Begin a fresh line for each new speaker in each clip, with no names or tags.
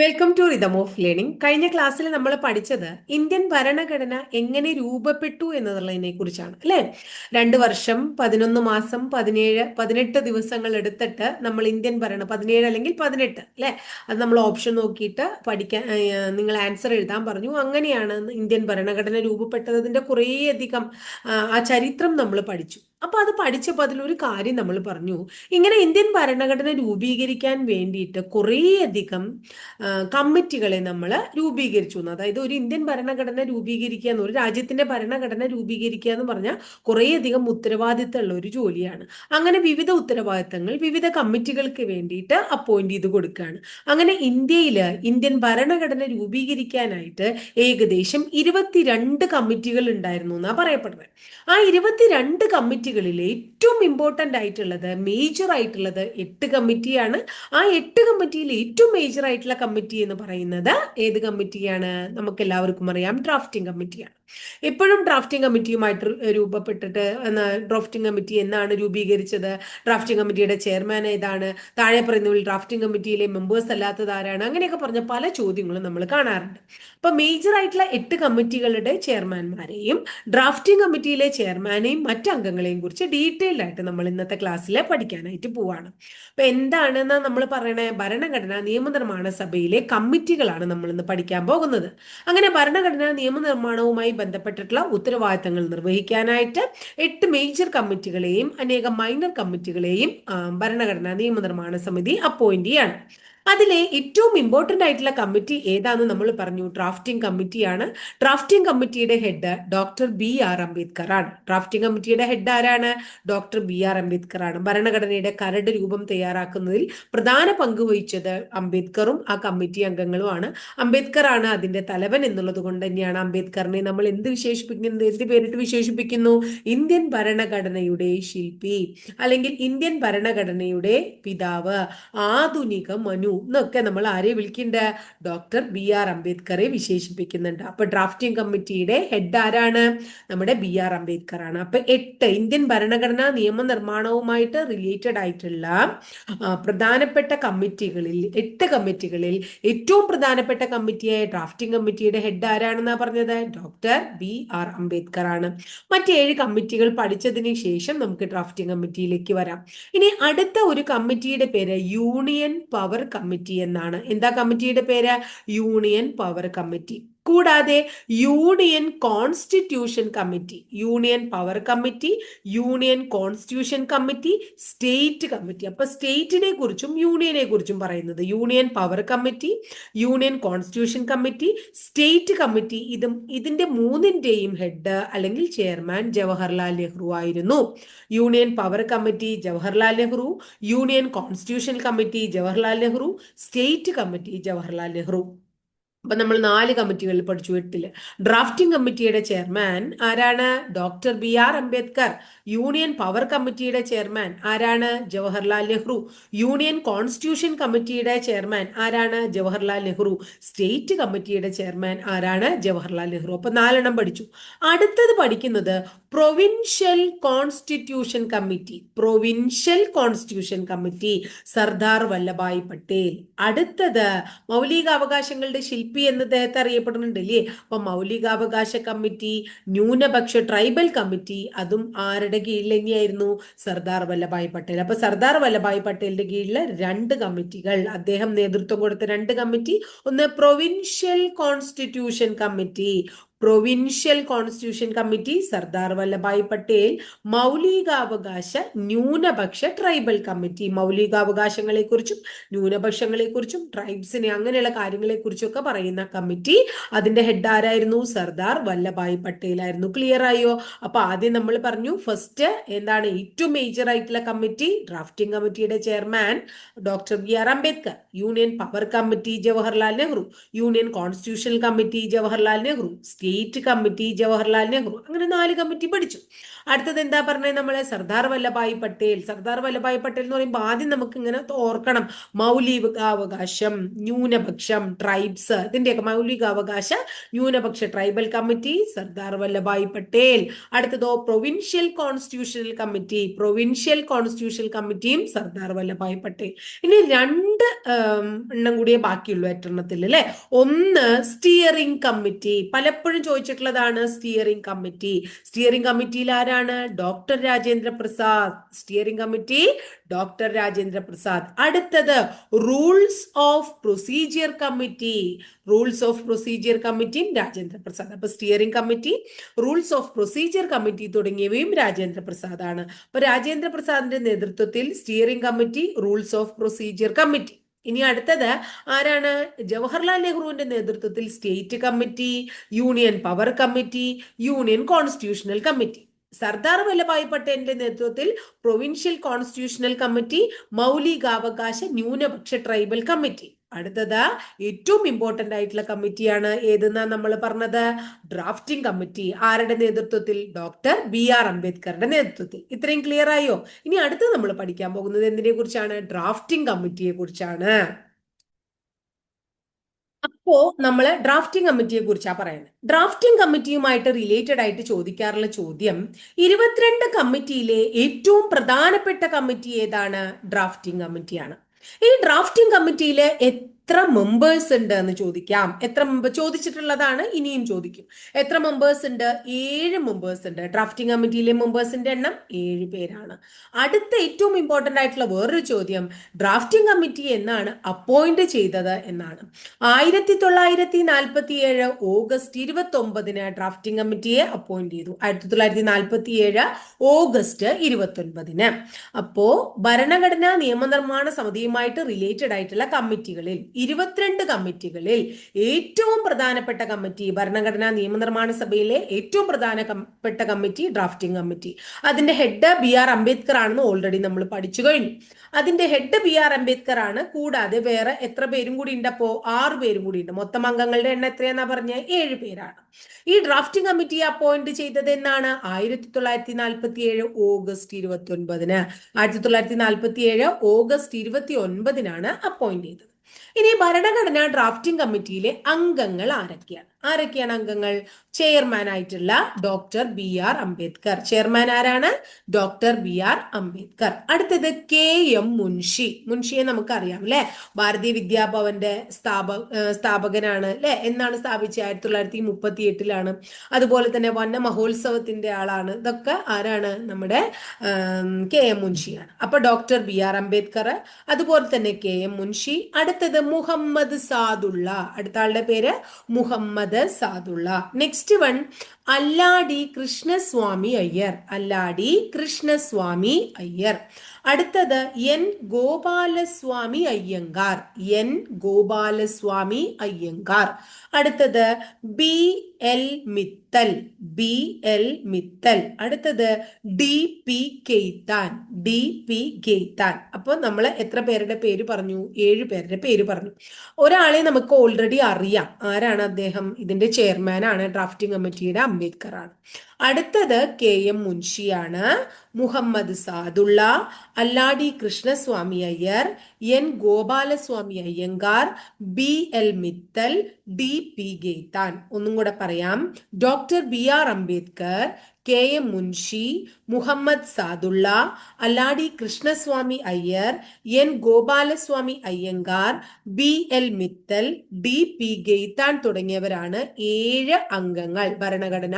Welcome to rhythm of learning കഴിഞ്ഞ ക്ലാസ്സിൽ നമ്മൾ പഠിച്ചത് ഇന്ത്യൻ ഭരണഘടന എങ്ങനെ രൂപപ്പെട്ടു എന്നതിനെ കുറിച്ചാണ് അല്ലെ? രണ്ട് വർഷം പതിനൊന്ന് മാസം പതിനേഴ് പതിനെട്ട് ദിവസങ്ങൾ എടുത്തിട്ട് നമ്മൾ ഇന്ത്യൻ ഭരണ പതിനേഴ് അല്ലെങ്കിൽ പതിനെട്ട് അല്ലെ? അത് നമ്മൾ ഓപ്ഷൻ നോക്കിയിട്ട് പഠിക്കാൻ നിങ്ങൾ ആൻസർ എഴുതാൻ പറഞ്ഞു. അങ്ങനെയാണ് ഇന്ത്യൻ ഭരണഘടന രൂപപ്പെട്ടതിന്റെ കുറേയധികം ആ ചരിത്രം നമ്മൾ പഠിച്ചു. അപ്പൊ അത് പഠിച്ചപ്പോൾ അതിലൊരു കാര്യം നമ്മൾ പറഞ്ഞു. ഇങ്ങനെ ഇന്ത്യൻ ഭരണഘടന രൂപീകരിക്കാൻ വേണ്ടിയിട്ട് കുറേയധികം കമ്മിറ്റികളെ നമ്മൾ രൂപീകരിച്ചു അതായത് ഒരു ഇന്ത്യൻ ഭരണഘടന രൂപീകരിക്കുക എന്ന് ഒരു രാജ്യത്തിന്റെ ഭരണഘടന രൂപീകരിക്കുക എന്ന് പറഞ്ഞാൽ കുറേയധികം ഉത്തരവാദിത്തമുള്ള ഒരു ജോലിയാണ്. അങ്ങനെ വിവിധ ഉത്തരവാദിത്തങ്ങൾ വിവിധ കമ്മിറ്റികൾക്ക് വേണ്ടിയിട്ട് അപ്പോയിന്റ് ചെയ്ത് കൊടുക്കുകയാണ്. അങ്ങനെ ഇന്ത്യയിൽ ഇന്ത്യൻ ഭരണഘടന രൂപീകരിക്കാനായിട്ട് ഏകദേശം ഇരുപത്തിരണ്ട് കമ്മിറ്റികൾ ഉണ്ടായിരുന്നു എന്നാണ് പറയപ്പെടുന്നത്. ആ ഇരുപത്തിരണ്ട് കമ്മിറ്റികളിൽ ഏറ്റവും ഇമ്പോർട്ടന്റ് ആയിട്ടുള്ളത് മേജർ ആയിട്ടുള്ളത് എട്ട് കമ്മിറ്റിയാണ്. ആ എട്ട് കമ്മിറ്റിയിൽ ഏറ്റവും മേജർ ആയിട്ടുള്ള കമ്മിറ്റി എന്ന് പറയുന്നത് ഏത് കമ്മിറ്റിയാണ്? നമുക്ക് എല്ലാവർക്കും അറിയാം ഡ്രാഫ്റ്റിംഗ് കമ്മിറ്റിയാണ്. എപ്പോഴും ഡ്രാഫ്റ്റിംഗ് കമ്മിറ്റിയുമായിട്ട് രൂപപ്പെട്ടിട്ട് ഡ്രാഫ്റ്റിംഗ് കമ്മിറ്റി എന്നാണ് രൂപീകരിച്ചത്. ഡ്രാഫ്റ്റിംഗ് കമ്മിറ്റിയുടെ ചെയർമാൻ ഏതാണ്? താഴെ പറയുന്നതിൽ ഡ്രാഫ്റ്റിംഗ് കമ്മിറ്റിയിലെ മെമ്പേഴ്സ് അല്ലാത്തത് ആരാണ്? അങ്ങനെയൊക്കെ പറഞ്ഞ പല ചോദ്യങ്ങളും നമ്മൾ കാണാറുണ്ട്. അപ്പൊ മേജർ ആയിട്ടുള്ള എട്ട് കമ്മിറ്റികളുടെ ചെയർമാൻമാരെയും ഡ്രാഫ്റ്റിംഗ് കമ്മിറ്റിയിലെ ചെയർമാനെയും മറ്റ് അംഗങ്ങളെയും കുറിച്ച് ഡീറ്റെയിൽഡ് ആയിട്ട് നമ്മൾ ഇന്നത്തെ ക്ലാസ്സിൽ പഠിക്കാനായിട്ട് പോവാണ്. അപ്പൊ എന്താണെന്ന് നമ്മൾ പറയണേ? ഭരണഘടനാ നിയമനിർമ്മാണ സഭയിലെ കമ്മിറ്റികളാണ് നമ്മൾ ഇന്ന് പഠിക്കാൻ പോകുന്നത്. അങ്ങനെ ഭരണഘടനാ നിയമനിർമ്മാണവുമായി ബന്ധപ്പെട്ടിട്ടുള്ള ഉത്തരവാദിത്തങ്ങൾ നിർവഹിക്കാനായിട്ട് എട്ട് മേജർ കമ്മിറ്റികളെയും അനേകം മൈനർ കമ്മിറ്റികളെയും ഭരണഘടനാ നിയമനിർമ്മാണ സമിതി അപ്പോയിന്റ് ചെയ്യാണ് അതിലെ ഏറ്റവും ഇമ്പോർട്ടന്റ് ആയിട്ടുള്ള കമ്മിറ്റി ഏതാണെന്ന് നമ്മൾ പറഞ്ഞു. ഡ്രാഫ്റ്റിംഗ് കമ്മിറ്റിയാണ് ഡ്രാഫ്റ്റിംഗ് കമ്മിറ്റിയുടെ head doctor B R Ambedkar ആണ്. ഡ്രാഫ്റ്റിംഗ് കമ്മിറ്റിയുടെ ഹെഡ് ആരാണ്? ഡോക്ടർ ബി ആർ അംബേദ്കർ ആണ് ഭരണഘടനയുടെ കരട് രൂപം തയ്യാറാക്കുന്നതിൽ പ്രധാന പങ്ക് വഹിച്ചത് അംബേദ്കറും ആ കമ്മിറ്റി അംഗങ്ങളുമാണ് അംബേദ്കർ ആണ് അതിന്റെ തലവൻ എന്നുള്ളത് കൊണ്ട് തന്നെയാണ് അംബേദ്കറിനെ നമ്മൾ എന്ത് വിശേഷിപ്പിക്കുന്നത് എന്ത് പേരിട്ട് വിശേഷിപ്പിക്കുന്നു? ഇന്ത്യൻ ഭരണഘടനയുടെ ശില്പി അല്ലെങ്കിൽ ഇന്ത്യൻ ഭരണഘടനയുടെ പിതാവ്. ആധുനിക മനു. എന്നൊക്കെ നമ്മൾ ആരെ വിളിക്കേണ്ട? ഡോക്ടർ ബി ആർ അംബേദ്കറെ വിശേഷിപ്പിക്കുന്നുണ്ട്. അപ്പൊ ഡ്രാഫ്റ്റിംഗ് കമ്മിറ്റിയുടെ ഹെഡ് ആരാണ്? നമ്മുടെ ബി ആർ അംബേദ്കർ ആണ് അപ്പൊ എട്ട് ഇന്ത്യൻ ഭരണഘടനാ നിയമനിർമ്മാണവുമായിട്ട് റിലേറ്റഡ് ആയിട്ടുള്ള പ്രധാനപ്പെട്ട കമ്മിറ്റികളിൽ എട്ട് കമ്മിറ്റികളിൽ ഏറ്റവും പ്രധാനപ്പെട്ട കമ്മിറ്റിയായ ഡ്രാഫ്റ്റിംഗ് കമ്മിറ്റിയുടെ ഹെഡ് ആരാണെന്നാ പറഞ്ഞത്? ഡോക്ടർ ബി ആർ അംബേദ്കർ ആണ് മറ്റേഴ് കമ്മിറ്റികൾ പഠിച്ചതിന് ശേഷം നമുക്ക് ഡ്രാഫ്റ്റിംഗ് കമ്മിറ്റിയിലേക്ക് വരാം. ഇനി അടുത്ത ഒരു കമ്മിറ്റിയുടെ പേര് യൂണിയൻ പവർ കമ്മിറ്റി എന്നാണ്. എന്താ കമ്മിറ്റിയുടെ പേര്? Union power committee. കൂടാതെ union constitution committee union power committee union constitution committee state committee. അപ്പൊ സ്റ്റേറ്റിനെ കുറിച്ചും യൂണിയനെ കുറിച്ചും പറയുന്നത് union power committee union constitution committee state committee. ഇതും ഇതിന്റെ മൂന്നിന്റെയും ഹെഡ് അല്ലെങ്കിൽ ചെയർമാൻ ജവഹർലാൽ നെഹ്റു ആയിരുന്നു. Union power committee Jawaharlal Nehru union constitution committee Jawaharlal Nehru state committee Jawaharlal Nehru. അപ്പൊ നമ്മൾ നാല് കമ്മിറ്റികളിൽ പഠിച്ചു എട്ടിൽ. ഡ്രാഫ്റ്റിംഗ് കമ്മിറ്റിയുടെ ചെയർമാൻ ആരാണ്? Doctor B R Ambedkar. Union power കമ്മിറ്റിയുടെ ചെയർമാൻ ആരാണ്? ജവഹർലാൽ നെഹ്റു. യൂണിയൻ കോൺസ്റ്റിറ്റ്യൂഷൻ കമ്മിറ്റിയുടെ ചെയർമാൻ ആരാണ്? ജവഹർലാൽ നെഹ്റു. സ്റ്റേറ്റ് കമ്മിറ്റിയുടെ ചെയർമാൻ ആരാണ്? ജവഹർലാൽ നെഹ്റു. അപ്പൊ നാലെണ്ണം പഠിച്ചു. അടുത്തത് പഠിക്കുന്നത് provincial constitution committee. Provincial constitution committee. Sardar Vallabhbhai Patel. അടുത്തത് മൗലികാവകാശങ്ങളുടെ ശില്പി പി എന്ന് അദ്ദേഹത്തെ അറിയപ്പെടുന്നുണ്ട് അല്ലേ അപ്പൊ മൗലികാവകാശ കമ്മിറ്റി ന്യൂനപക്ഷ ട്രൈബൽ കമ്മിറ്റി അതും ആരുടെ കീഴിൽ തന്നെയായിരുന്നു? സർദാർ വല്ലഭായ് പട്ടേൽ. അപ്പൊ സർദാർ വല്ലഭായ് പട്ടേലിന്റെ കീഴിൽ രണ്ട് കമ്മിറ്റികൾ. അദ്ദേഹം നേതൃത്വം കൊടുത്ത രണ്ട് കമ്മിറ്റി ഒന്ന് provincial constitution committee provincial constitution committee Sardar Vallabhbhai Patel മൗലികാവകാശ ന്യൂനപക്ഷ ട്രൈബൽ കമ്മിറ്റി മൗലികാവകാശങ്ങളെക്കുറിച്ചും ന്യൂനപക്ഷങ്ങളെക്കുറിച്ചും ട്രൈബ്സിനെ അങ്ങനെയുള്ള കാര്യങ്ങളെക്കുറിച്ചൊക്കെ പറയുന്ന കമ്മിറ്റി അതിന്റെ ഹെഡ് ആരായിരുന്നു? സർദാർ വല്ലഭായ് പട്ടേൽ ആയിരുന്നു. ക്ലിയർ ആയോ? അപ്പൊ ആദ്യം നമ്മൾ പറഞ്ഞു ഫസ്റ്റ് എന്താണ് ഏറ്റവും മേജർ ആയിട്ടുള്ള കമ്മിറ്റി ഡ്രാഫ്റ്റിംഗ് കമ്മിറ്റിയുടെ chairman doctor B R Ambedkar union power committee Jawaharlal Nehru union constitution committee Jawaharlal Nehru state state committee Jawaharlal Nehru അങ്ങനെ നാല് കമ്മിറ്റി പഠിച്ചു. അടുത്തത് എന്താ പറഞ്ഞത് നമ്മൾ സർദാർ വല്ലഭായ് പട്ടേൽ. സർദാർ വല്ലഭായ് പട്ടേൽ എന്ന് പറയുമ്പോൾ ആദ്യം നമുക്ക് ഇങ്ങനെ ഓർക്കണം. മൗലികാവകാശം ന്യൂനപക്ഷം ട്രൈബ്സ് ഇതിന്റെയൊക്കെ മൗലികാവകാശ ന്യൂനപക്ഷ tribal committee Sardar Vallabhbhai Patel. അടുത്തതോ provincial constitutional committee provincial constitutional കമ്മിറ്റിയും സർദാർ വല്ലഭായ് പട്ടേൽ. ഇനി രണ്ട് എണ്ണം കൂടിയേ ബാക്കിയുള്ളൂ എട്ടെണ്ണത്തിൽ അല്ലെ? ഒന്ന് സ്റ്റിയറിംഗ് കമ്മിറ്റി പലപ്പോഴും ചോദിച്ചിട്ടുള്ളതാണ് സ്റ്റിയറിംഗ് കമ്മിറ്റി സ്റ്റിയറിംഗ് കമ്മിറ്റിയിൽ ആരാണ്? Doctor Rajendra Prasad. Steering committee doctor Rajendra Prasad. അടുത്തത് rules of procedure committee rules of procedure കമ്മിറ്റിയും രാജേന്ദ്ര പ്രസാദ്. അപ്പൊ steering committee rules of procedure committee തുടങ്ങിയവയും രാജേന്ദ്ര പ്രസാദ് ആണ് അപ്പൊ രാജേന്ദ്ര പ്രസാദിന്റെ നേതൃത്വത്തിൽ steering committee rules of procedure committee ഇനി അടുത്തത് ആരാണ്? ജവഹർലാൽ നെഹ്റുവിന്റെ നേതൃത്വത്തിൽ state committee union power committee union constitutional committee. Sardar Vallabhbhai പട്ടേലിന്റെ നേതൃത്വത്തിൽ പ്രൊവിൻഷ്യൽ കോൺസ്റ്റിറ്റ്യൂഷണൽ കമ്മിറ്റി മൗലികാവകാശ ന്യൂനപക്ഷ ട്രൈബൽ കമ്മിറ്റി. അടുത്തത് ഏറ്റവും ഇമ്പോർട്ടന്റ് ആയിട്ടുള്ള കമ്മിറ്റിയാണ് ഏതെന്നാ നമ്മൾ പറഞ്ഞത്? ഡ്രാഫ്റ്റിംഗ് കമ്മിറ്റി ആരുടെ നേതൃത്വത്തിൽ? ഡോക്ടർ ബി ആർ അംബേദ്കറുടെ നേതൃത്വത്തിൽ. ഇത്രയും ക്ലിയർ ആയോ? ഇനി അടുത്ത് നമ്മൾ പഠിക്കാൻ പോകുന്നത് എന്തിനെ കുറിച്ചാണ്? ഡ്രാഫ്റ്റിംഗ് കമ്മിറ്റിയെ കുറിച്ചാണ്. അപ്പോ നമ്മൾ ഡ്രാഫ്റ്റിംഗ് കമ്മിറ്റിയെ കുറിച്ചാണ് പറയുന്നത് ഡ്രാഫ്റ്റിംഗ് കമ്മിറ്റിയുമായിട്ട് റിലേറ്റഡ് ആയിട്ട് ചോദിക്കാറുള്ള ചോദ്യം ഇരുപത്തിരണ്ട് കമ്മിറ്റിയിലെ ഏറ്റവും പ്രധാനപ്പെട്ട കമ്മിറ്റി ഏതാണ്? ഡ്രാഫ്റ്റിംഗ് കമ്മിറ്റിയാണ് ഈ ഡ്രാഫ്റ്റിംഗ് കമ്മിറ്റിയിലെ എത്ര മെമ്പേഴ്സ് ഉണ്ട് എന്ന് ചോദിക്കാം. എത്ര മെമ്പർ ചോദിച്ചിട്ടുള്ളതാണ് ഇനിയും ചോദിക്കും. എത്ര മെമ്പേഴ്സ് ഉണ്ട്? ഏഴ് മെമ്പേഴ്സ് ഉണ്ട്. ഡ്രാഫ്റ്റിംഗ് കമ്മിറ്റിയിലെ മെമ്പേഴ്സിന്റെ എണ്ണം ഏഴ് പേരാണ്. അടുത്ത ഏറ്റവും ഇമ്പോർട്ടന്റ് ആയിട്ടുള്ള വേറൊരു ചോദ്യം ഡ്രാഫ്റ്റിംഗ് കമ്മിറ്റി എന്നാണ് അപ്പോയിന്റ് ചെയ്തത് എന്നാണ്. ആയിരത്തി തൊള്ളായിരത്തി നാൽപ്പത്തി ഏഴ് ഓഗസ്റ്റ് ഇരുപത്തി ഒമ്പതിന് ഡ്രാഫ്റ്റിംഗ് കമ്മിറ്റിയെ അപ്പോയിന്റ് ചെയ്തു. ആയിരത്തി തൊള്ളായിരത്തി നാൽപ്പത്തി ഏഴ് ഓഗസ്റ്റ് ഇരുപത്തി ഒൻപതിന് അപ്പോ ഭരണഘടനാ നിയമനിർമ്മാണ സമിതിയുമായിട്ട് റിലേറ്റഡ് ആയിട്ടുള്ള കമ്മിറ്റികളിൽ ഇരുപത്തിരണ്ട് കമ്മിറ്റികളിൽ ഏറ്റവും പ്രധാനപ്പെട്ട കമ്മിറ്റി ഭരണഘടനാ നിയമനിർമ്മാണ സഭയിലെ ഏറ്റവും പ്രധാനപ്പെട്ട കമ്മിറ്റി ഡ്രാഫ്റ്റിംഗ് കമ്മിറ്റി. അതിന്റെ ഹെഡ് ബി ആർ അംബേദ്കർ ആണെന്ന് ഓൾറെഡി നമ്മൾ പഠിച്ചു കഴിഞ്ഞു. അതിന്റെ ഹെഡ് ബി ആർ അംബേദ്കർ ആണ് കൂടാതെ വേറെ എത്ര പേരും കൂടി ഉണ്ട്? അപ്പോ ആറ് പേരും കൂടി ഉണ്ട്. മൊത്തം അംഗങ്ങളുടെ എണ്ണം എത്രയാന്നാ പറഞ്ഞ? ഏഴ് പേരാണ്. ഈ ഡ്രാഫ്റ്റിംഗ് കമ്മിറ്റി അപ്പോയിന്റ് ചെയ്തത് എന്നാണ്? ആയിരത്തി തൊള്ളായിരത്തി നാൽപ്പത്തി ഏഴ് ഓഗസ്റ്റ് ഇരുപത്തി ഒൻപതിന് ആയിരത്തി തൊള്ളായിരത്തി നാൽപ്പത്തി ഏഴ് ഓഗസ്റ്റ് ഇരുപത്തി ഒൻപതിനാണ് അപ്പോയിന്റ് ചെയ്തത്. ഇനി ഭരണഘടനാ ഡ്രാഫ്റ്റിംഗ് കമ്മിറ്റിയിലെ അംഗങ്ങൾ ആരൊക്കെയാണ്? ആരൊക്കെയാണ് അംഗങ്ങൾ? ചെയർമാൻ ആയിട്ടുള്ള doctor B R Ambedkar. Chairman ആരാണ്? Doctor B R Ambedkar. അടുത്തത് കെ എം മുൻഷി. മുൻഷിയെ നമുക്കറിയാം അല്ലെ ഭാരതീയ വിദ്യാഭവന്റെ സ്ഥാപ സ്ഥാപകനാണ് അല്ലെ എന്നാണ് സ്ഥാപിച്ചത് ആയിരത്തി തൊള്ളായിരത്തി മുപ്പത്തി എട്ടിലാണ് അതുപോലെ തന്നെ വന്ന മഹോത്സവത്തിന്റെ ആളാണ്. ഇതൊക്കെ ആരാണ്? നമ്മുടെ കെ എം മുൻഷിയാണ്. അപ്പൊ ഡോക്ടർ ബി ആർ അംബേദ്കർ അതുപോലെ തന്നെ കെ എം മുൻഷി. അടുത്തത് മുഹമ്മദ് സാദുള്ള അടുത്ത ആളുടെ പേര് മുഹമ്മദ് സാദുള്ള നെക്സ്റ്റ് വൺ അല്ലാടി കൃഷ്ണസ്വാമി അയ്യർ. അല്ലാടി കൃഷ്ണസ്വാമി അയ്യർ. അടുത്തത് എൻ ഗോപാലസ്വാമി അയ്യങ്കാർ. എൻ ഗോപാലസ്വാമി അയ്യങ്കാർ. അടുത്തത് B L Mittal. B L Mittal. അടുത്തത് D P Khaitan D P Khaitan അപ്പോൾ നമ്മൾ എത്ര പേരുടെ പേര് പറഞ്ഞു? ഏഴ് പേരുടെ പേര് പറഞ്ഞു. ഒരാളെ നമുക്ക് ഓൾറെഡി അറിയാം. ആരാണ് അദ്ദേഹം? ഇതിന്റെ ചെയർമാൻ ആണ് ഡ്രാഫ്റ്റിംഗ് കമ്മിറ്റിയുടെ അംബേദ്കർ ആണ് അടുത്തത് K M മുൻഷിയാണ്. Muhammad Saadulla Alladi Krishnaswamy Iyer N Gopalaswami Ayyangar B L Mittal D P Khaitan. ഒന്നും കൂടെ പറയാം. Doctor B R Ambedkar K M Munshi Muhammad Saadulla Alladi Krishnaswamy Iyer N Gopalaswami Ayyangar B L Mittal D P Khaitan തുടങ്ങിയവരാണ് ഏഴ് അംഗങ്ങൾ ഭരണഘടന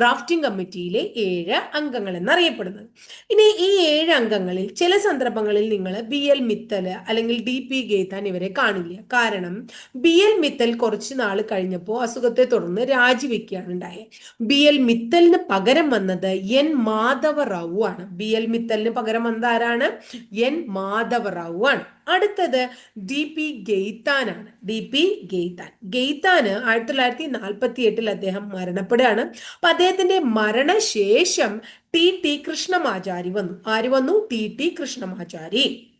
drafting കമ്മിറ്റിയിലെ ഏഴ് അംഗങ്ങൾ എന്നറിയപ്പെടുന്നത്. ഇനി ഈ ഏഴ് അംഗങ്ങളിൽ ചില സന്ദർഭങ്ങളിൽ നിങ്ങൾ ബി എൽ മിത്തൽ അല്ലെങ്കിൽ ഡി പി ഗെയ്ത്താൻ ഇവരെ കാണില്ല. കാരണം ബി എൽ മിത്തൽ കുറച്ച് നാൾ കഴിഞ്ഞപ്പോൾ അസുഖത്തെ തുടർന്ന് രാജിവെക്കുകയാണ് ഉണ്ടായത്. ബി എൽ മിത്തലിന് പകരം വന്നത് എൻ മാധവറാവു ആണ്. ബി എൽ മിത്തലിന് പകരം വന്നത് ആരാണ്? എൻ മാധവറാവു ആണ്. അടുത്തത് ഡി പി ഗെയ്ത്താനാണ് ഡി പി ഗെയ്ത്താൻ. ഗെയ്ത്താന് ആയിരത്തി തൊള്ളായിരത്തി നാൽപ്പത്തി എട്ടിൽ അദ്ദേഹം മരണപ്പെടുകയാണ്. അപ്പൊ അദ്ദേഹത്തിന്റെ മരണശേഷം ടി ടി കൃഷ്ണമാചാരി വന്നു. ആര് വന്നു? T T Krishnamachari.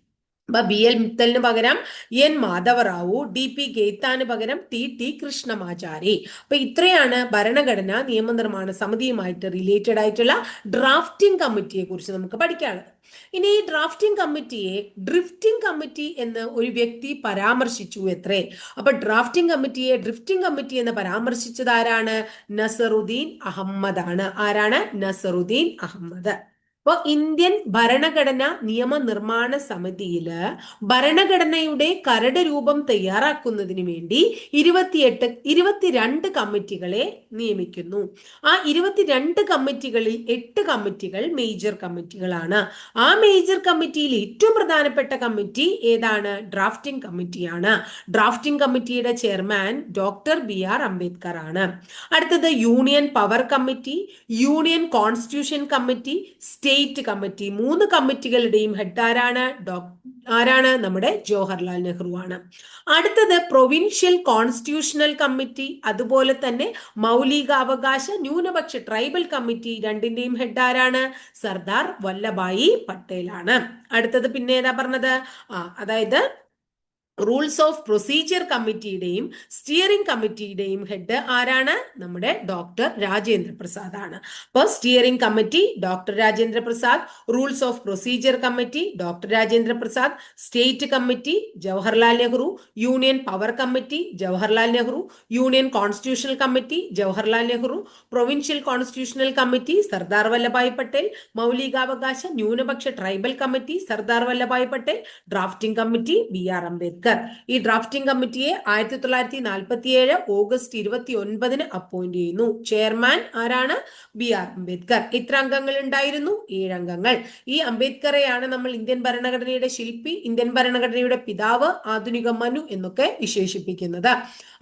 അപ്പൊ ബി എൽ മിത്തലിന് പകരം എൻ മാധവറാവു ഡി പി ഗേത്താന് പകരം ടി ടി കൃഷ്ണമാചാരി. അപ്പൊ ഇത്രയാണ് ഭരണഘടന നിയമനിർമ്മാണ സമിതിയുമായിട്ട് റിലേറ്റഡ് ആയിട്ടുള്ള ഡ്രാഫ്റ്റിംഗ് കമ്മിറ്റിയെ കുറിച്ച് നമുക്ക് പഠിക്കാനുള്ളത്. ഇനി ഈ ഡ്രാഫ്റ്റിംഗ് കമ്മിറ്റിയെ ഡ്രിഫ്റ്റിംഗ് കമ്മിറ്റി എന്ന് ഒരു വ്യക്തി പരാമർശിച്ചു എത്രേ? അപ്പൊ ഡ്രാഫ്റ്റിംഗ് കമ്മിറ്റിയെ ഡ്രിഫ്റ്റിംഗ് കമ്മിറ്റി എന്ന് പരാമർശിച്ചത് ആരാണ്? നസറുദ്ദീൻ അഹമ്മദ് ആണ് ആരാണ്? നസറുദ്ദീൻ അഹമ്മദ്. അപ്പോൾ ഇന്ത്യൻ ഭരണഘടന നിയമനിർമ്മാണ സമിതിയിൽ ഭരണഘടനയുടെ കരട് രൂപം തയ്യാറാക്കുന്നതിന് വേണ്ടി ഇരുപത്തിയെട്ട് ഇരുപത്തിരണ്ട് കമ്മിറ്റികളെ നിയമിക്കുന്നു. ആ ഇരുപത്തിരണ്ട് കമ്മിറ്റികളിൽ എട്ട് കമ്മിറ്റികൾ മേജർ കമ്മിറ്റികളാണ്. ആ മേജർ കമ്മിറ്റിയിൽ ഏറ്റവും പ്രധാനപ്പെട്ട കമ്മിറ്റി ഏതാണ്? ഡ്രാഫ്റ്റിംഗ് കമ്മിറ്റിയാണ്. ഡ്രാഫ്റ്റിംഗ് കമ്മിറ്റിയുടെ chairman doctor B R Ambedkar ആണ്. അടുത്തത് union power committee union constitution committee state state committee മൂന്ന് കമ്മിറ്റികളുടെയും ഹെഡ് ആരാണ്? ആരാണ്? നമ്മുടെ ജവഹർലാൽ നെഹ്റു ആണ്. അടുത്തത് പ്രൊവിൻഷ്യൽ കോൺസ്റ്റിറ്റ്യൂഷണൽ കമ്മിറ്റി അതുപോലെ തന്നെ മൗലിക അവകാശ ന്യൂനപക്ഷ ട്രൈബൽ കമ്മിറ്റി രണ്ടിന്റെയും ഹെഡ് ആരാണ്? സർദാർ വല്ലഭായി പട്ടേലാണ്. അടുത്തത് പിന്നെ ഏതാ പറഞ്ഞത്? ആ അതായത് റൂൾസ് ഓഫ് പ്രൊസീജിയർ കമ്മിറ്റിയുടെയും സ്റ്റിയറിംഗ് കമ്മിറ്റിയുടെയും ഹെഡ് ആരാണ്? നമ്മുടെ ഡോക്ടർ രാജേന്ദ്ര പ്രസാദ് ആണ്. അപ്പോൾ steering committee doctor Rajendra Prasad rules of procedure committee doctor Rajendra Prasad state committee Jawaharlal Nehru union power committee Jawaharlal Nehru union constitutional committee Jawaharlal Nehru provincial constitutional committee Sardar Vallabhbhai Patel മൗലികാവകാശ ന്യൂനപക്ഷ tribal committee Sardar Vallabhbhai Patel drafting committee B R Ambedkar. Ambedkar ഈ drafting കമ്മിറ്റിയെ ആയിരത്തി തൊള്ളായിരത്തി നാൽപ്പത്തി ഏഴ് August ഇരുപത്തി ഒൻപതിന് appoint ചെയ്യുന്നു. ചെയർമാൻ ആരാണ്? B R Ambedkar. എത്ര അംഗങ്ങൾ ഉണ്ടായിരുന്നു? ഏഴ് അംഗങ്ങൾ. ഈ അംബേദ്കറെയാണ് നമ്മൾ ഇന്ത്യൻ ഭരണഘടനയുടെ ശില്പി ഇന്ത്യൻ ഭരണഘടനയുടെ പിതാവ് ആധുനിക മനു എന്നൊക്കെ വിശേഷിപ്പിക്കുന്നത്.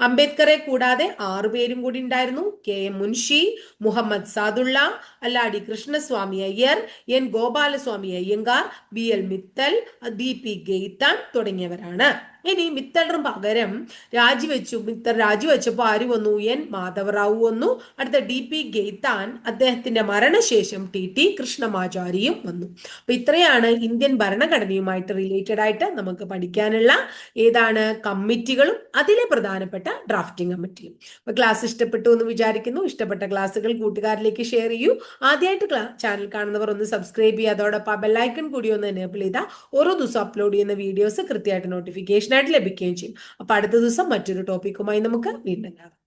അംബേദ്കറെ കൂടാതെ ആറു പേരും കൂടി ഉണ്ടായിരുന്നു. K M Munshi Muhammad Saadulla Alladi Krishnaswamy Iyer N Gopalaswami Ayyangar B L Mittal D P Khaitan തുടങ്ങിയവരാണ്. ഇനി മിത്തറിന് പകരം രാജിവെച്ചു മിത്തർ രാജിവെച്ചപ്പോൾ ആര് വന്നു? എൻ. മാധവറാവു വന്നു. അടുത്ത ഡി പി ഗെയ്ത്താൻ അദ്ദേഹത്തിന്റെ മരണശേഷം ടി ടി കൃഷ്ണമാചാരിയും വന്നു. അപ്പൊ ഇത്രയാണ് ഇന്ത്യൻ ഭരണഘടനയുമായിട്ട് റിലേറ്റഡ് ആയിട്ട് നമുക്ക് പഠിക്കാനുള്ള ഏതാണ് കമ്മിറ്റികളും അതിലെ പ്രധാനപ്പെട്ട ഡ്രാഫ്റ്റിംഗ് കമ്മിറ്റിയും അപ്പൊ ക്ലാസ് ഇഷ്ടപ്പെട്ടു എന്ന് വിചാരിക്കുന്നു. ഇഷ്ടപ്പെട്ട ക്ലാസ്സുകൾ കൂട്ടുകാരിലേക്ക് ഷെയർ ചെയ്യൂ. ആദ്യമായിട്ട് ചാനൽ കാണുന്നവർ ഒന്ന് സബ്സ്ക്രൈബ് ചെയ്യുക. അതോടൊപ്പം ബെല്ലൈക്കൺ കൂടി ഒന്ന് എനേബിൾ ചെയ്താൽ ഓരോ ദിവസം അപ്ലോഡ് ചെയ്യുന്ന വീഡിയോസ് കൃത്യമായിട്ട് നോട്ടിഫിക്കേഷൻ ആയിട്ട് ലഭിക്കുകയും ചെയ്യും. അപ്പൊ അടുത്ത ദിവസം മറ്റൊരു ടോപ്പിക്കുമായി നമുക്ക് വീണ്ടും കാണാം.